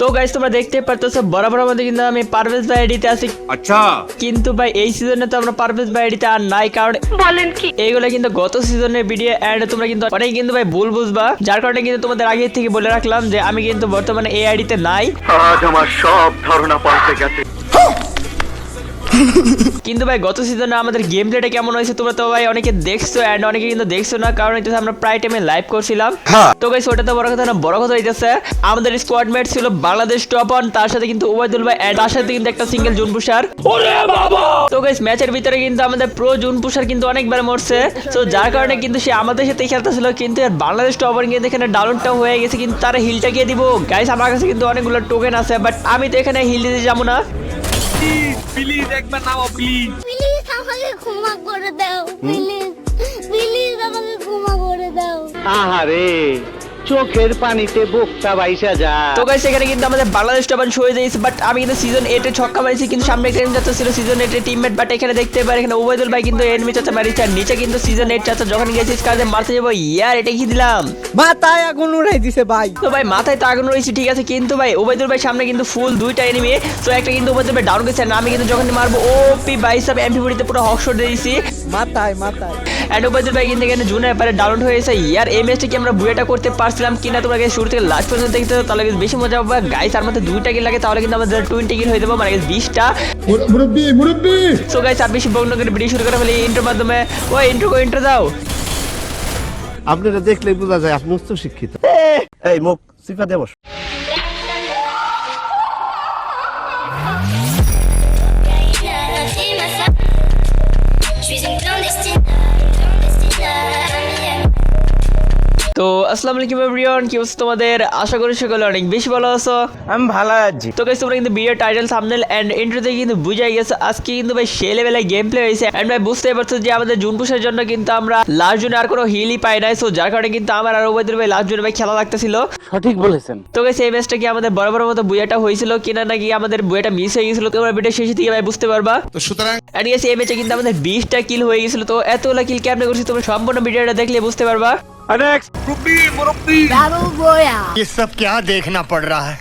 তো গাইস তোমরা দেখতে পারতো বরাবর আমাদের কিন্তু আমি পারভেজ ভাই আইডিতে আছি। আচ্ছা। কিন্তু ভাই এই সিজনে তো আমরা পারভেজ ভাই আইডিতে আর নাই কারণ বলেন কি? এইগুলো কিন্তু গত সিজনের ভিডিও এন্ড তোমরা কিন্তু অনেক কিন্তু ভাই ভুল বুঝবা যার কারণে কিন্তু তোমাদের আগে থেকে বলে রাখলাম যে আমি কিন্তু বর্তমানে এই আইডিতে নাই। আজ আমার সব ধারণা পাল্টে গেছে। কিন্তু ভাই গত সিজনে আমাদের গেম প্লেটা কেমন হয়েছে তোমরা তো ভাই অনেকে দেখছ এন্ড অনেকে কিন্তু দেখছ না কারণ হইতেছে আমরা প্রায় টাইমে লাইভ করছিলাম। তো গাইস ওটা তো বড় কথা না বড় কথা হইতেছে আমাদের স্কোয়াড মেট ছিল বাংলাদেশ টপ অন তার সাথে কিন্তু ওবায়দুল ভাই and তার সাথে কিন্তু একটা সিঙ্গেল জুন পুষার। তো গাইস ম্যাচের ভিতরে কিন্তু আমাদের প্রো জুন পুষার কিন্তু অনেকবার মরছে। তো যার কারণে কিন্তু সে আমাদের সাথে খেলতেছিল কিন্তু এর বাংলাদেশ টপ অন কিন্তু এখানে ডাউনটাও হয়ে গেছে কিন্তু তার হিলটা গিয়ে দিব? গাইস আমার কাছে কিন্তু অনেকগুলো টোকেন আছে বাট আমি তো এখানে হিল দিতে যাব না। প্লিজ প্লিজ একবার নাও প্লিজ প্লিজ আমাকে ক্ষমা করে দাও প্লিজ প্লিজ আমাকে ক্ষমা করে দাও। আহারে। চোখের পানিতে বুকটা বাইসা যায় তো গাইস এখানে কিন্তু আমাদের বাংলাদেশ টপান শো হয়ে যাইছে বাট আমি কিন্তু সিজন 8 এ ছক্কা মারিছি কিন্তু সামনে একটা চাচা ছিল সিজন 8 এর টিমমেট বাট এখানে দেখতে পারে এখানে ওবাইদুল ভাই কিন্তু এনিমি চাচা মারিছে আর নিচে কিন্তু সিজন 8 চাচা যখন গেছিস কাজে মারতে যাব ইয়ার এটা কি দিলাম? মাথায় আগুন উড়াই দিছে ভাই। তো ভাই মাথায় তো আগুন রয়েছে ঠিক আছে কিন্তু ভাই ওবাইদুল ভাই সামনে কিন্তু ফুল দুইটা এনিমি তো একটা কিন্তু ওবাইদুল ভাই ডাউন গেছে আর আমি কিন্তু যখন মারবো ও পি ভাই সব এমপি বডিতে পুরো হক শট দিয়ে দিছি মাথায় মাথায়। এন্ড ওবাইদুল ভাই কিন্তু এখানে জুনের পারে ডাউন হয়েছে ইয়ার এই ম্যাচটা কি আমরা বুয়েটা করতে পারছিলাম কিনা তোমরা শুরু থেকে লাস্ট পর্যন্ত দেখতে তাহলে বেশি মজা হবে। গাইস আর মধ্যে দুইটা কিল লাগে তাহলে কিন্তু আমাদের টোয়েন্টি কিল হয়ে যাবে মানে বিশটা। মুরব্বী মুরব্বী! সো গাইস আর বেশি বগ্ন করে ভিডিও শুরু করে ফেলি ইন্টার মাধ্যমে ও ইন্ট্রো কো ইন্ট্রো দাও। আপনারা দেখলে বোঝা যায় আপনি উচ্চ শিক্ষিত এই মুখ সিফা দেবস আসসালামু আলাইকুম এভরিওয়ান কি অবস্থা তোমাদের? আশা করি সকলে অনেক বেশি ভালো আছো। আমি ভালো আছি। তো গাইস তোমরা কিন্তু ভিডিও টাইটেল থাম্বনেল এন্ড ইন্ট্রোতে কিন্তু বুঝাই গেছে আজকে কিন্তু ভাই লেভেলে গেম প্লে হয়েছে। এন্ড ভাই বুঝতেই পারছ যে আমাদের জুন পুষের জন্য কিন্তু আমরা লাস্ট জুনে আর কোনো হিলই পাই নাই সো যার কারণে কিন্তু আমার আর ওবাইদুল ভাই লাস্ট জুনে ভাই খেলা লাগতেছিল। সঠিক বলেছেন। তো গাইস এই ম্যাচটা কি আমাদের বরাবর মতো বুয়াটা হয়েছিল কিনা নাকি আমাদের বুয়াটা মিস হয়ে গেছিল তোমরা ভিডিও শেষে থেকে ভাই বুঝতে পারবা। তো সুতরাং এন্ড গাইস এই ম্যাচে কিন্তু আমাদের 20টা কিল হয়ে গেছিল তো এতগুলা কিল কেমনে করছি তোমরা সম্পূর্ণ ভিডিওটা দেখলে বুঝতে পারবা। अनेक्स रुपी मुरुपी दारू गोया ये सब क्या देखना पड़ रहा है?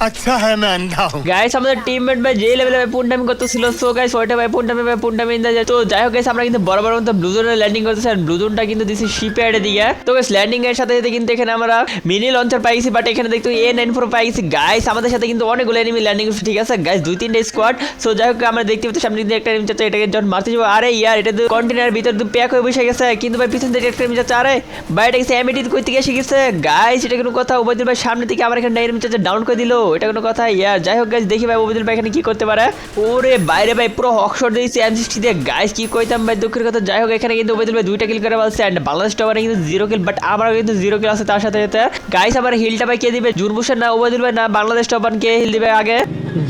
अच्छा है मैं अंधा हूँ গাইস আমাদের টিমমেট ভাই যে লেভেলে ভাই পুন টাইম করতেছিল সো গাইস ওইটা ভাই পুন টাইমে ভাই পুন টাইমে ইন্দা যায় তো যাই হোক গাইস আমরা কিন্তু বরাবর মতো ব্লু জোনে ল্যান্ডিং করতেছি আর ব্লু জোনটা কিন্তু দিছি শিপে এর দিকে তো গাইস ল্যান্ডিং এর সাথে সাথে কিন্তু এখানে আমরা মিনি লঞ্চার পাইছি বাট এখানে দেখতো এ নাইন ফোর পাইছি গাইস আমাদের সাথে কিন্তু অনেকগুলো এনিমি ল্যান্ডিং করছে ঠিক আছে গাইস দুই তিনটে স্কোয়াড সো যাই হোক আমরা দেখতে পাচ্ছি সামনে কিন্তু একটা এনিমি যাচ্ছে এটাকে যখন মারতে যাবো আরে ইয়ার এটা তো কন্টেনার ভিতর তো প্যাক হয়ে বসে গেছে কিন্তু ভাই পিছন থেকে একটা এনিমি যাচ্ছে আরে ভাই এটা গেছে এমিটি কই থেকে এসে গেছে গাইস এটা কোনো কথা ওবায়দুল ভাই সামনে থেকে আমার এখানে এনিমি যাচ্ছে ডাউন করে দিলো এটা কোনো কথা ইয়ার যাই হোক গাইস দেখি ভাই ওবায়দুল ভাই এখানে কি করতে পারে। ওরে বাইরে ভাই পুরো হকশট দিয়েছে এমসিসটি দিয়ে। গাইস কি কইতাম ভাই দুঃখের কথা যাই হোক এখানে কিন্তু ওবায়দুল ভাই দুইটা কিল করে বলছে এন্ড বাংলাদেশ টাওয়ারে কিন্তু জিরো কিল বাট আমারও কিন্তু জিরো কিল আছে তার সাথে সাথে। গাইস আবার হিলটা ভাই কে দিবে? জুরবুসের না ওবায়দুল ভাই না বাংলাদেশ টাওয়ার কে হিল দিবে আগে?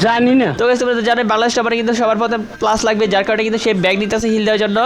জানি না। তো তোমরা তো জানো বাংলাদেশ টাওয়ারে কিন্তু সবার প্রথমে প্লাস লাগবে যার কারণে কিন্তু সে ব্যাগ নিতে আছে হিল দেওয়ার জন্য।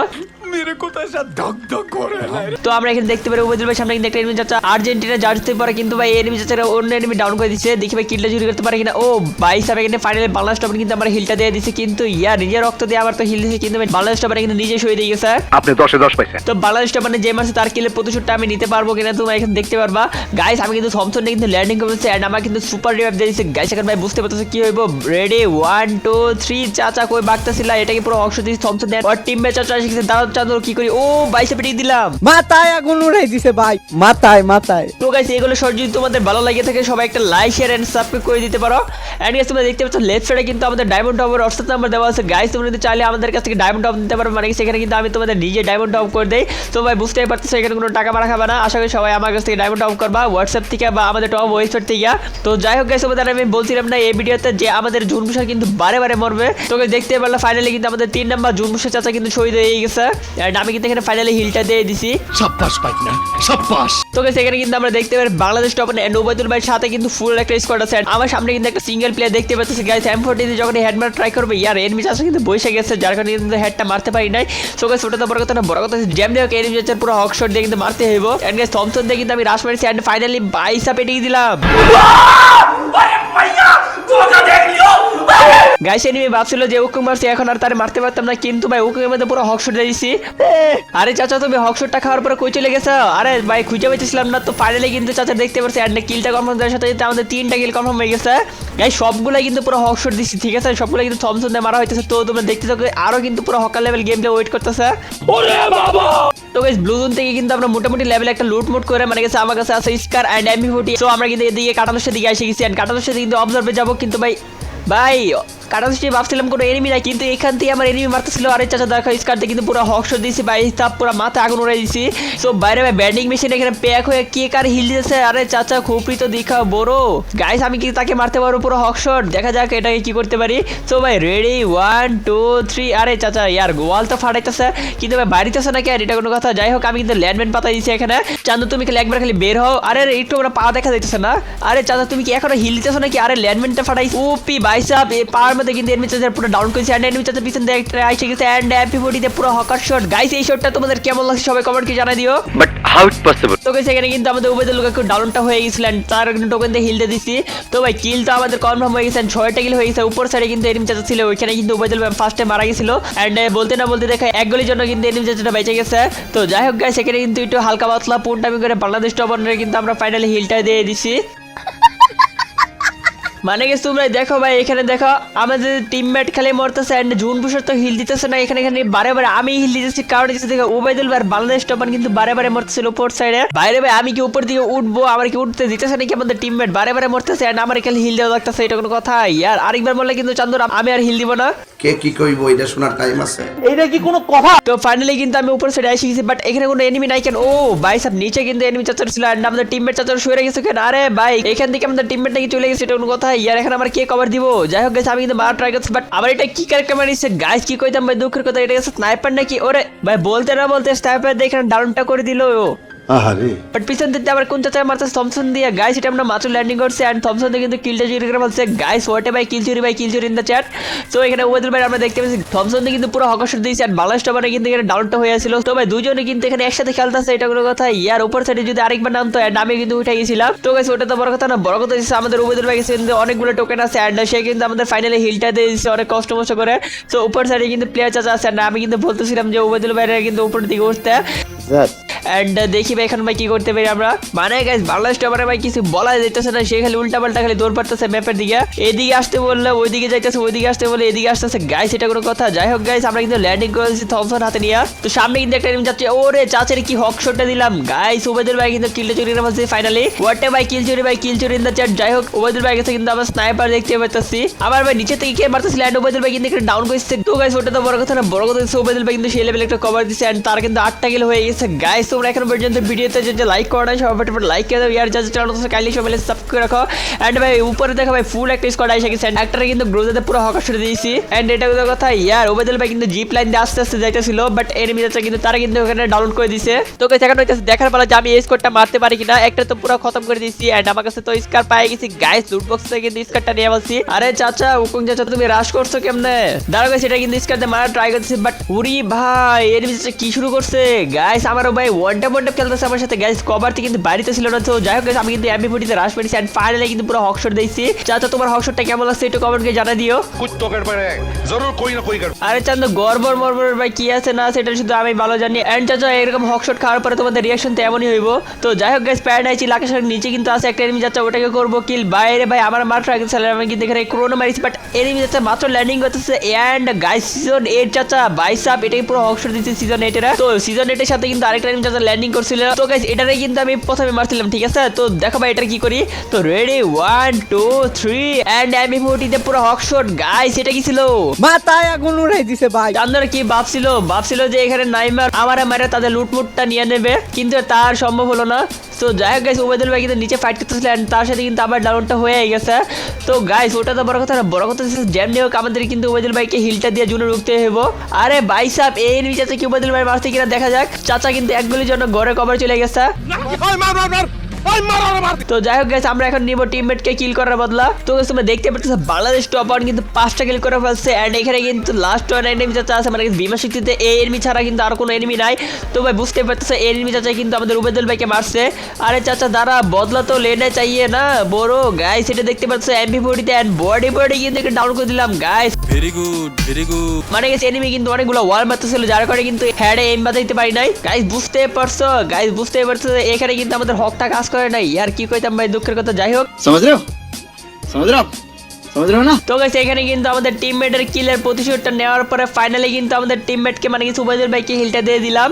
হ্যাঁ। তো আমরা এখানে দেখতে পারি ওবাইদুল ভাই সামনে কিন্তু একটা এনিমি যাচ্ছে। আর্জেন্টিনা জার্সিতে পারে কিন্তু ভাই এনিমি যাচ্ছে অন্য এনিমি ডাউন করে দিচ্ছে। দেখি ভাই কিলটা চুরি করতে পারে কিনা। ও ভাই সাহেব এখানে ফাইনালি বাংলাদেশ টপের কিন্তু আমার হিলটা দিয়ে দিচ্ছে কিন্তু ইয়া নিজের রক্ত দিয়ে আবার তো হিল দিচ্ছে কিন্তু বাংলাদেশ টপের কিন্তু নিজে সই দিয়ে গেছে। আপনি দশে দশ পাইছে তো বাংলাদেশ টপারে যে মাসে তার কিলের প্রতিশোধটা আমি নিতে পারব কিনা তুমি এখানে দেখতে পারবা। গাইস আমি কিন্তু থমসন কিন্তু ল্যান্ডিং করেছে অ্যান্ড আমার কিন্তু সুপার রিভাইভ দিয়ে দিচ্ছে গাইস এখন ভাই বুঝতে পারতেছে কি হইব। রেডি ওয়ান টু থ্রি চাচা কই বাগতাছিলা? এটাকে পুরো অংশ দিয়ে থমসন দেয় আর টিম ম্যাচ চাচা এসে দাঁড়াও চাঁদর কি করি? ও বাইসে পেটিয়ে দিলাম। মাথায় আগুন উড়াই দিছে ভাই। মাথায় মাথায়। তো গাইস এগুলো শর্ট যদি তোমাদের ভালো লাগে থাকে সবাই একটা লাইক শেয়ার এন্ড সাবস্ক্রাইব করে দিতে পারো। এন্ড গাইস তোমরা দেখতে পাচ্ছ লেফট সাইডে কিন্তু আমাদের ডায়মন্ড টপের হোয়াটসঅ্যাপ নাম্বার দেওয়া আছে। গাইস তোমরা যদি চাইলে আমাদের কাছ থেকে ডায়মন্ড টপ নিতে পারো। মানে সেখানে কিন্তু আমি তোমাদের নিজে ডায়মন্ড টপ করে দেই। তো ভাই বুঝতেই পারতেছো এখানে কোনো টাকা মারা খাবে না। আশা করি সবাই আমার কাছ থেকে ডায়মন্ড টপ করবা হোয়াটসঅ্যাপ থেকে বা আমাদের টপ ওয়েবসাইট থেকে। তো যাই হোক গাইস তোমাদের আমি বলছিলাম না এই ভিডিওতে যে আমাদের জুন মুশা কিন্তু বারে বারে মরবে। তোকে দেখতে পারলে ফাইনালি কিন্তু আমাদের তিন নাম্বার জুন মুশা চাচা কিন্তু শহীদ হয়ে গেছে। আমি কিন্তু এখানে ফাইনালি হিলটা দিয়ে দিছি। সাব্বাস পাইতনা সাব্বাস তো এখানে কিন্তু আমরা দেখতে পারি বাংলাদেশ টপ এন্ড ওবায়দুল ভাইয়ের সাথে কিন্তু ফুল একটা স্কোয়াড আছে। আমার সামনে কিন্তু একটা সিঙ্গেল প্লেয়ার দেখতে পাচ্ছি। গাইস এম ফোর্টি যখন হেড মার ট্রাই করবে ইয়ার এনিমি চাষে কিন্তু বসে গেছে যার কারণে কিন্তু হেডটা মারতে পারি নাই। সো গাইস ওটা তো বড় কথা না বড় কথা জ্যাম দিয়ে এনিমি চাষের পুরো হক শট দিয়ে কিন্তু মারতে হইব। এন্ড গাইস থমসন দিয়ে কিন্তু আমি রাশ মারিছি এন্ড ফাইনালি বাইসা পেটিয়ে দিলাম। গাইস এনিমি ভাবছিল যে উকুম মারছি এখন আর তার মারতে পারতাম না কিন্তু ভাই উকুমের মধ্যে পুরো হকশট দিয়েছি আরে চাচা তুমি হকশটটা খাওয়ার পরে কই চলে গেছো? আরে ভাই খুঁজে পাইতেছিলাম না তো ফাইনালি কিন্তু চাচা দেখতে পারছি অ্যান্ড কিলটা কনফার্ম দেওয়ার সাথে সাথে আমাদের তিনটা কিল কনফার্ম হয়ে গেছে। গাইস সবগুলাই কিন্তু পুরো হকশট দিচ্ছি ঠিক আছে? সবগুলো কিন্তু থমসন দিয়ে মারা হইতেছে তো তোমরা দেখতে থাকো আরও কিন্তু পুরো hacker level game play wait করতেছে। তো গাইস ব্লু জোন থেকে কিন্তু আমরা মোটামুটি লেভেল একটা লুট মুট করে মানে গেছে আমার কাছে আছে স্কার এমপি ফোর্টি তো আমরা কিন্তু এদিকে কাটানোর দিকে এসে গেছি এন্ড কাটানোর সাথে কিন্তু অবজার্ভে যাব কিন্তু ভাই ভাই কাটানোর সাথে ভাবছিলাম কোনো এনিমি নাই, কিন্তু এখান থেকে আমার এনিমি মারতেছিল, আরে চাচা দেখো স্কার দিয়ে কিন্তু পুরো হকশ দিয়েছি, ভাই তাপ পুরো মাথা আগুন উড়াই দিয়েছি। তো বাইরে ভাই ব্যান্ডিং মেশিন এখানে প্যাক হয়ে কে কার হিল দিতেছে? আরে চাচা খুপড়ি তো দেখা বড়। গাইস আমি কি তাকে মারতে পারব পুরো হকশট দেখা যাক এটাকে কি করতে পারি। তো ভাই রেডি ওয়ান টু থ্রি আরে চাচা, ইয়ার গোয়াল তো ফাটাইতেছে। কিন্তু ভাই, বাড়িতেছে নাকি? আর এটা কোনো কথা। যাই হোক, আমি কিন্তু ল্যান্ডম্যান পাতা দিয়েছি এখানে। চান্দু, তুমি খালি একবার খালি বের হও। আরে একটু পা দেখা যাইতেছে না। আরে চাচা, তুমি কি এখনও হিল দিতেছো নাকি? আরে ল্যান্ডম্যানটা ফাটাই ওপি বাইসাপ পাওয়ার মধ্যে কিন্তু এনিমি চাচার পুরো ডাউন করেছে। এন্ড এনিমি চাচার পিছন দিয়ে একটা আইসে গেছে এন্ড হ্যাপি বডিতে পুরো হকার শট গাইস এই শটটা তোমাদের কেমন লাগছে সবাই কমেন্ট কি জানাই দিও। বাট হাউ ইট পসিবল তো গাইস এখানে কিন্তু আমাদের উবেদের লোক একটু ডাউনটা হয়ে গেছিলেন তার কিন্তু টোকেন দিয়ে হিলতে দিছি। তো ভাই কিল তো আমাদের কনফার্ম হয়ে গেছে। And ছয়টা কিল হয়ে গেছে। উপর সাইডে কিন্তু এনিমি চাচা ছিল। ওইখানে কিন্তু উবেদুল ফার্স্টে মারা গেছিল। এন্ড বলতে না বলতে দেখা এক গলির জন্য কিন্তু এনিমি চাচাটা বেঁচে গেছে। তো যাই হোক গাইস এখানে কিন্তু একটু হালকা পাতলা পুনটামি করে বাংলাদেশ টপনের কিন্তু আমরা ফাইনালি হিলটা দিয়ে দিছি। মানে গেছে তোমরা দেখো ভাই এখানে দেখো আমাদের টিমমেট খালি মরতেছে এন্ড জুন বুসার তো হিল দিতেছে না এখানে এখানে বারে বারে আমি হিল দিতেছি কারণ দেখো উবাইদুল ভাই বাংলাদেশ টপান কিন্তু বারে বারে মরতেছিল উপর সাইডে বাইরে ভাই আমি কি উপর দিকে উঠবো আমার কি উঠতে দিতেছে নাকি আমাদের টিমমেট বারে বারে মরতেছে এন্ড আমার খালি হিল দেওয়া লাগতেছে এটা কোনো কথা। ইয়ার আরেকবার বললে কিন্তু চান্দুর আমি আর হিল দিব না। কে কি কইব এটা শোনার টাইম আছে। এটা কি কোনো কথা? তো ফাইনালি কিন্তু আমি উপর সাইডে এসে গেছি বাট এখানে কোনো এনিমি নাই কেন? ও ভাই সব নিচে কিন্তু এনিমি চাচার ছিল এন্ড আমাদের টিমমেট চাচার শুয়ে গেছে কেন? আরে ভাই এখান থেকে আমাদের টিমমেট নাকি চলে গেছে এটা কোনো কথা? ইয়ার এখন আমার কে কভার দিব যাই হোক গেছে আমি কিন্তু মারা ট্রাই করছি বাট আমার এটা কি ক্যারেক্টার মারিছে গাইস কি কইতাম ভাই দুঃখের কথা এটা গেছে স্নাইপার নাকি ওরে ভাই বলতে না বলতে স্নাইপার দিয়ে এখানে ডাউনটা করে দিল ও আহারে। বাট পিছন দিতে আবার কোন চাচা মারতে থমসন দিয়ে গাইস এটা আমরা মাত্র ল্যান্ডিং করছি এন্ড থমসন দিয়ে কিন্তু কিলটা চুরি করে বলছে গাইস ওয়াটে ভাই কিল চুরি ভাই কিল চুরি ইন দ্য চ্যাট তো এখানে ওদের ভাই আমরা দেখতে পাচ্ছি থমসন দিয়ে কিন্তু পুরো হকশট দিয়েছে আর বাংলাদেশ টপারে কিন্তু এখানে ডাউনটা হয়ে আছিল। তো ভাই দুজনে কিন্তু এখানে একসাথে খেলতেছে এটা কোনো কথা। ইয়ার উপর সাইডে যদি আরেকবার নামতো এন্ড আমি কিন্তু উঠে গেছিলাম। তো গাইস ওটা তো বড় কথা না বড় কথা হচ্ছে আমাদের উবেদের ভাই কিন্তু অনেকগুলো টোকেন আছে এন্ড সে কিন্তু আমাদের ফাইনালি হিলটা দিয়ে দিচ্ছে অনেক কষ্ট মষ্ট করে। তো উপর সাইডে কিন্তু প্লেয়ার চাচা আছে আমি কিন্তু বলতেছিলাম যে উবেদুল ভাইরা কিন্তু উপরের দিকে উঠতে। এন্ড দেখি ভাই, এখন ভাই কি করতে পারি আমরা? মানে গাইস বাংলাদেশ টপারে ভাই কিছু বলা যাইতেছে না, সে খালি উল্টা পাল্টা খালি দৌড় পারতেছে ম্যাপের দিকে। এদিকে আসতে বললে, ওইদিকে যাইতেছে, ওইদিকে আসতে বলে এদিকে আসতেছে। গাইস এটা কোনো কথা। যাই হোক গাইস আমরা কিন্তু ল্যান্ডিং করেছি থমসন হাতে নিয়ে। তো সামনে কিন্তু একটা এনিমি যাচ্ছে। ওরে, চাচের কি হক শটটা দিলাম। গাইস উবেদের ভাই কিন্তু কিলটা চুরি করে ফাইনালি ওয়াটে ভাই কিল চুরি ভাই কিল চুরি ইন দ্য চ্যাট যাই হোক উবেদের ভাই কাছে কিন্তু আমরা স্নাইপার দেখতে পাচ্ছি আবার ভাই নিচে থেকে কে মারতেছে ল্যান্ড উবেদের ভাই কিন্তু একটা ডাউন করেছে তো গাইস ওটা তো বড় কথা না, বড় কথা উবেদের ভাই কিন্তু সেই লেভেলে একটা কভার দিচ্ছে এন্ড তার কিন্তু আটটা কিল হয়ে গেছে। গাইস তোমরা এখন পর্যন্ত ভিডিওতে যে লাইক করো না সবাই লাইক করে দাও। ইয়ার যাচ্ছে চ্যানেল কাইলি সবাই সাবস্ক্রাইব করে রাখো। এন্ড ভাই, উপরে দেখো ভাই ফুল একটা স্কোয়াড এসে গেছে। একটারে কিন্তু গ্রোজাতে পুরো হকার ছড়ে দিয়েছি। এন্ড এটা কথা, ইয়ার, ওবেদুল ভাই কিন্তু জিপ লাইন দিয়ে আস্তে আস্তে যাইতেছিল বাট এনিমি যাচ্ছে কিন্তু তারা কিন্তু ওখানে ডাউনলোড করে দিছে তো গাইস এখন হইতেছে, দেখার পালা যে আমি এই স্কোয়াডটা মারতে পারি কিনা, একটা তো পুরো খতম করে দিয়েছি। এন্ড আমার কাছে তো স্কার পাই গেছি। গাইস লুট বক্স থেকে কিন্তু স্কারটা নিয়ে বলছি। আরে চাচা উকুং চাচা, তুমি রাশ করছ কেমনে? দাঁড়া গাইস এটা কিন্তু স্কার দিয়ে মারা ট্রাই করতেছি বাট উরি ভাই এনিমি যাচ্ছে কি শুরু করছে? গাইস আমারও ভাই ওয়ান্ডা মন্ডা খেলতেছে আমার সাথে গ্যাস কবার থেকে কিন্তু বাড়িতে ছিল না। তো যাই হোক আমি কিন্তু এমবি ফুটিতে রাশ পেয়েছি অ্যান্ড ফাইনালি কিন্তু পুরো হকশট দিয়েছি। চাচা তোমার হকশটটা কেমন লাগছে একটু কমেন্টকে জানা দিও। আরে চান্দ গর্বর মরবরের ভাই কি আছে না সেটা শুধু আমি ভালো জানি। অ্যান্ড চাচা এরকম হকশট খাওয়ার পরে তোমাদের রিয়াকশন তো তেমনই হইব। তো যাই হোক গ্যাস প্যাড আইছি লাকেশের নিচে কিন্তু আছে একটা এনিমি যাচ্ছে ওটাকে করব কিল বাইরে ভাই আমার মাত্র একজন স্যালার আমি কিন্তু এখানে ক্রোনো মারিছি বাট এনিমি যাচ্ছে মাত্র ল্যান্ডিং করতেছে। অ্যান্ড গাইস সিজন এইট চাচা বাইসাপ এটাই পুরো হকশট দিচ্ছে সিজন এইটেরা তো সিজন এইটের সাথে কিন্তু আরেকটা এনিমি চাচা ল্যান্ডিং করছিল। তো গাইস এটারে কিন্তু আমি প্রথমে মারছিলাম ঠিক আছে? তো দেখো ভাই এটা কি করি? তো ready one two three and MP ফোর্টিতে পুরো হকশট গাইস এটা কি ছিল? মাথায় আগুন উড়াই দিছে ভাই। চান্দর কি ভাবছিল? ভাবছিল যে এখানে নাইমার আমার মারে তাদের লুটমুটটা নিয়ে নেবে কিন্তু তার সম্ভব হলো না। তো যাই হোক গাইস ওবেদুল ভাই কিন্তু নিচে ফাইট করতেছিল and তার সাথে কিন্তু আবার ডাউনটা হয়ে গেছে। তো গাইস ওটা তো বড় কথা না বড় কথা হচ্ছে যেমনি হোক আমাদের কিন্তু ওবেদুল ভাইকে হিলটা দিয়ে জুনে ঢুকতে হইব। আরে ভাই সাহেব এই নিচে কি ওবেদুল ভাই মারতে কিনা দেখা যাক। চাচা কিন্তু এক গুলির জন্য গড়ে কবর চলে গেছে। তো যাই হোক গেছে আমরা এখন নিব টিমমেটকে কিল করার বদলা। তো তোমরা দেখতে পাচ্ছ বাংলাদেশ টপ ওয়ান কিন্তু পাঁচটা কিল করে ফেলছে। এন্ড এখানে কিন্তু লাস্ট ওয়ান এনিমি চাচা আছে মানে বিমা শক্তিতে এই এনিমি ছাড়া কিন্তু আর কোনো এনিমি নাই। তো ভাই বুঝতে পারতেছে এই এনিমি চাচা কিন্তু আমাদের উবেদুল ভাইকে মারছে। আরে চাচা দাঁড়া বদলা তো লেনে চাইয়ে না বড়। গাইস এটা দেখতে পাচ্ছ এমপি ফোর্টিতে এন্ড বডি বডি কিন্তু ডাউন করে দিলাম guys very good very good মানে গেছে এনিমি কিন্তু অনেকগুলো ওয়াল মারতেছিল যার কারণে কিন্তু হ্যাডে এম বাজাইতে পারি নাই। গাইস বুঝতে পারছ গাইস বুঝতে পারছ যে এখানে কিন্তু আমাদের হকটা কাজ করে নাই। আর কি কইতাম ভাই দুঃখের কথা যাই হোক। সমাজ রেও তো গাইস এখানে কিন্তু আমাদের টিমমেটের কিলের প্রতিশোধটা নেওয়ার পরে ফাইনালি কিন্তু আমাদের টিমমেটকে মানে কি সুবাইদুল ভাইকে হিলটা দিয়ে দিলাম।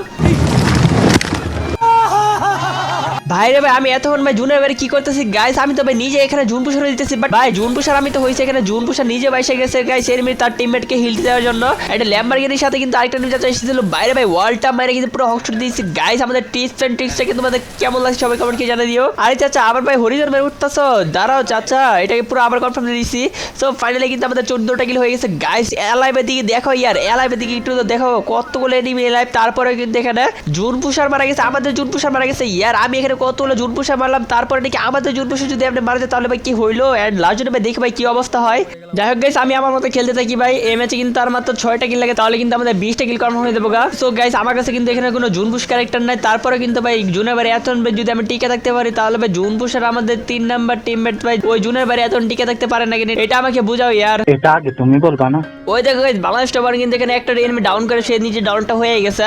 ভাই রে ভাই, আমি এতক্ষণ ভাই জুনের বাড়ি কি করতেছি? গাইস আমি তো ভাই নিজে এখানে জুন পুষার দিতেছি বাট ভাই জুন পুষার আমি তো হয়েছে এখানে। জুন পুষার নিজে বাইসে গেছে গাইস এর তার টিমমেটকে হিল দেওয়ার জন্য। একটা ল্যাম্বারগিনির সাথে কিন্তু আরেকটা যাচ্ছে এসেছিল বাইরে ভাই ওয়ালটা মারে কিন্তু পুরো হকশট দিয়েছি। গাইস আমাদের টিপস এন্ড ট্রিক্সটা কিন্তু তোমাদের কেমন লাগছে সবাই কমেন্ট কি জানিয়ে দিও। আরে চাচা, আবার ভাই হরিজন মেরে উঠতেছো? দাঁড়াও চাচা, এটাকে পুরো আবার কনফার্ম দিয়ে দিছি। সো ফাইনালি কিন্তু আমাদের চোদ্দটা কিল হয়ে গেছে। গাইস এলাইভের দিকে দেখো ইয়ার এলাইভের দিকে একটু দেখো, কতগুলো এনিমি এলাইভ তারপরে কিন্তু এখানে জুন পুষার মারা গেছে, আমাদের জুন পুষার মারা গেছে। ইয়ার, আমি এখানে কতগুলো জুন পুষার মারলাম তারপরে নাকি আমাদের জুন পুষার যদি আপনি মারা যায় তাহলে ভাই কি হইল? এন্ড লাস্ট ভাই দেখি ভাই কি অবস্থা হয়। যাই হোক গাইস আমি আমার মতো খেলতে থাকি ভাই। এই ম্যাচে কিন্তু আর মাত্র ছয়টা কিল লাগে তাহলে কিন্তু আমাদের বিশটা কিল কনফার্ম হয়ে দেবো গা। সো গাইস আমার কাছে কিন্তু এখানে কোনো জুন পুষ ক্যারেক্টার নাই। তারপরে কিন্তু ভাই জুনের বাড়ি এত যদি আমি টিকে থাকতে পারি তাহলে ভাই জুন পুষার আমাদের তিন নাম্বার টিমমেট ভাই ওই জুনের বাড়ি এত টিকে থাকতে পারে না কিনা এটা আমাকে বুঝাও ইয়ার। এটা আগে তুমি বলবা না। ওই দেখো guys, বাংলাদেশ টপার কিন্তু এখানে একটা এনিমি ডাউন করে সে নিচে ডাউনটা হয়ে গেছে।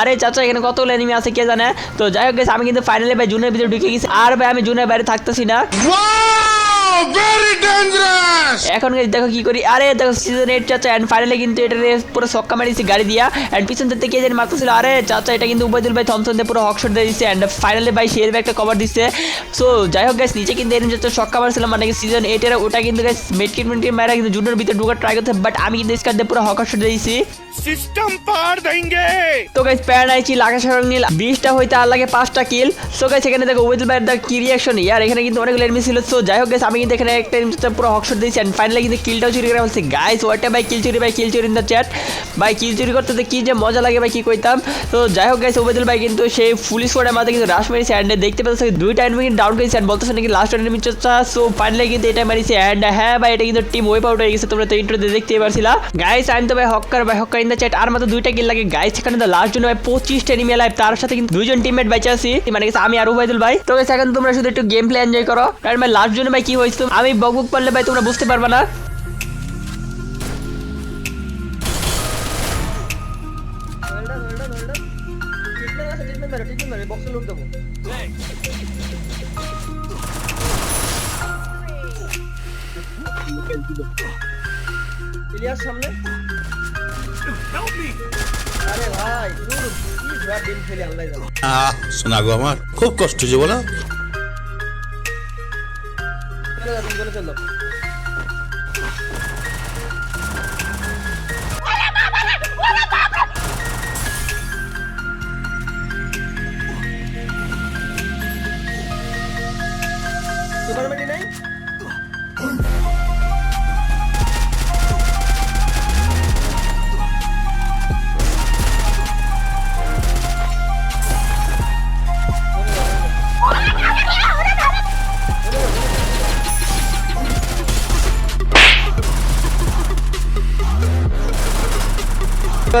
আরে চাচা এখানে কতগুলো এনিমি আছে কে জানে? তো যাই হোক guys, আমি কিন্তু ফাইনালি ভাই জুনের ভিতরে ঢুকে গেছি আর ভাই আমি জুনের বাইরে থাকতেছি না ভেরি ডেঞ্জারাস এখন গাইস দেখো কি করি? আরে দেখো সিজন 8 চাচা এন্ড ফাইনালি কিন্তু এটা পুরো সক্কা মারিছে গাড়ি দিয়া। এন্ড পিছন থেকে কে যেন মারতেছিল আরে চাচা এটা কিন্তু উবাইদুল ভাই থমথম দিয়ে পুরো হকশট দিয়ে দিছে এন্ড ফাইনালি ভাই শের একটা কভার দিছে। সো যাই হোক গাইস নিচে কিন্তু এরকম চাচা সক্কা মারছিলাম মানে সিজন 8 এর ওটা কিন্তু গাইস মেডকিট মেডকিট মারা কিন্তু জুনের ভিতরে ঢোকার ট্রাই করতে বাট আমি কিন্তু স্কার দিয়ে পুরো হকশট দিয়ে দিছি। সিস্টেম পার দেঙ্গে! তো গাইস প্যারাডাইছি লাগা সরং নীল 20টা হইতে আর লাগে 5টা কিল সো গাইস এখানে দেখো উবাইদুল ভাই দা কি রিঅ্যাকশন ইয়ার এখানে কিন্তু অনেক এনিমি ছিল। সো যাই হোক গাইস আমি কিন্তু এখানে একটা পুরো হকশট দিয়েছি এন্ড ফাইনালি কিন্তু কিলটাও চুরি করে বলছি গাইস ওয়াটা ভাই কিল চুরি ভাই কিল চুরি ইন দ্য চ্যাট ভাই কিল চুরি করতে কি যে মজা লাগে ভাই কি কইতাম। তো যাই হোক গাইস উবেদুল ভাই কিন্তু সেই পুলিশ কোডের মাঝে কিন্তু রাশ মেরেছে এন্ড দেখতে পাচ্ছ দুইটা এনিমি কিন্তু ডাউন করেছে এন্ড বলতেছে নাকি লাস্ট এনিমি চর্চা সো ফাইনালি কিন্তু এটা মারিছে এন্ড হ্যাঁ ভাই এটা কিন্তু টিম ওয়েপ আউট হয়ে গেছে, তোমরা তো ইন্ট্রোতে দেখতেই পারছিলা। গাইস আমি তো ভাই হক্কার ভাই হক্কার ইন দ্য চ্যাট আর মাত্র দুইটা কিল লাগে। গাইস এখানে তো লাস্ট জন্য ভাই পঁচিশটা এনিমি লাইভ তার সাথে কিন্তু দুইজন টিমমেট বেঁচে আছি মানে আমি আর উবাইদুল ভাই তো এখন তোমরা শুধু একটু গেম প্লে এনজয় করো। কারণ ভাই লাস্ট জন্য ভাই কি হয়েছে? আমি বক বক পারলে ভাই তোমরা বুঝতে পারবে না। শোনা গো আমার খুব কষ্ট যে বলো। चलो चलो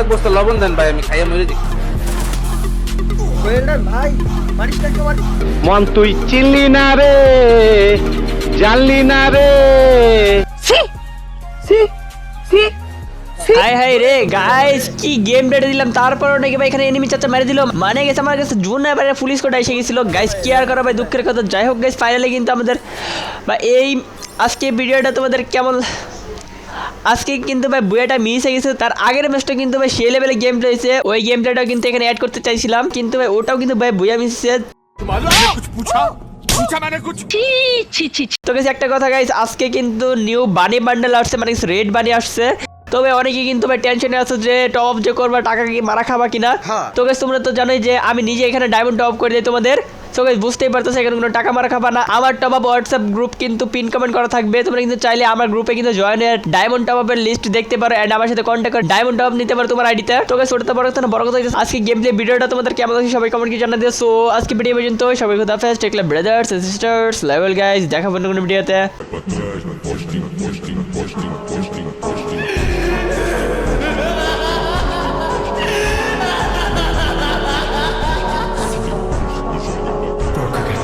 এক বস্তা লবণ দেন ভাই আমি খাইয়া মরে দেখি মন তুই চিনলি না রে জানলি না রে। হাই হাই রে গাইস কি গেম ডেটে দিলাম। তারপরও নাকি ভাই এখানে এনিমি চাচা মেরে দিল। মানে গেছে আমার কাছে জুন এবারে পুলিশ কোটা এসে গেছিল। গাইস কি আর করা ভাই দুঃখের কথা। যাই হোক গাইস ফাইনালি কিন্তু আমাদের বা এই আজকে ভিডিওটা তোমাদের কেমন আজকে কিন্তু ভাই বুয়েটা মিস হয়ে গেছে তার আগের ম্যাচটা কিন্তু ভাই সেই লেভেলে গেম প্লেছে ওই গেম প্লেটাও কিন্তু এখানে অ্যাড করতে চাইছিলাম কিন্তু ভাই ওটাও কিন্তু ভাই বুয়া মিস হয়েছে। তো গেছে একটা কথা গাইস আজকে কিন্তু নিউ বানি বান্ডেল আসছে মানে রেড বানি আসছে। তবে অনেকে কিন্তু ভাই টেনশনে আছে যে টপ আপ যে করবা টাকা কি মারা খাবা কিনা? তো গেছে তোমরা তো জানোই যে আমি নিজে এখানে ডায়মন্ড টপ করে দিই তোমাদের। সো গাইস বুঝতেই পারতেছো এখানে কোনো টাকা মারা খাবা না আমার টপ আপ হোয়াটসঅ্যাপ গ্রুপ কিন্তু পিন কমেন্ট করা থাকবে তোমরা কিন্তু চাইলে আমার গ্রুপে কিন্তু জয়েন হয়ে ডায়মন্ড টপ আপের লিস্ট দেখতে পারো এন্ড আমার সাথে কন্ট্যাক্ট করে ডায়মন্ড টপ নিতে পারো তোমার আইডিতে তো গাইস ওটা বড় কথা বড় কথা আজকে গেম প্লে ভিডিওটা তোমাদের কেমন লাগছে সবাই কমেন্ট কি জানা সো আজকে ভিডিও পর্যন্ত সবাই খুদা হাফেজ take love brothers sisters level guys দেখা হবে অন্য কোনো ভিডিওতে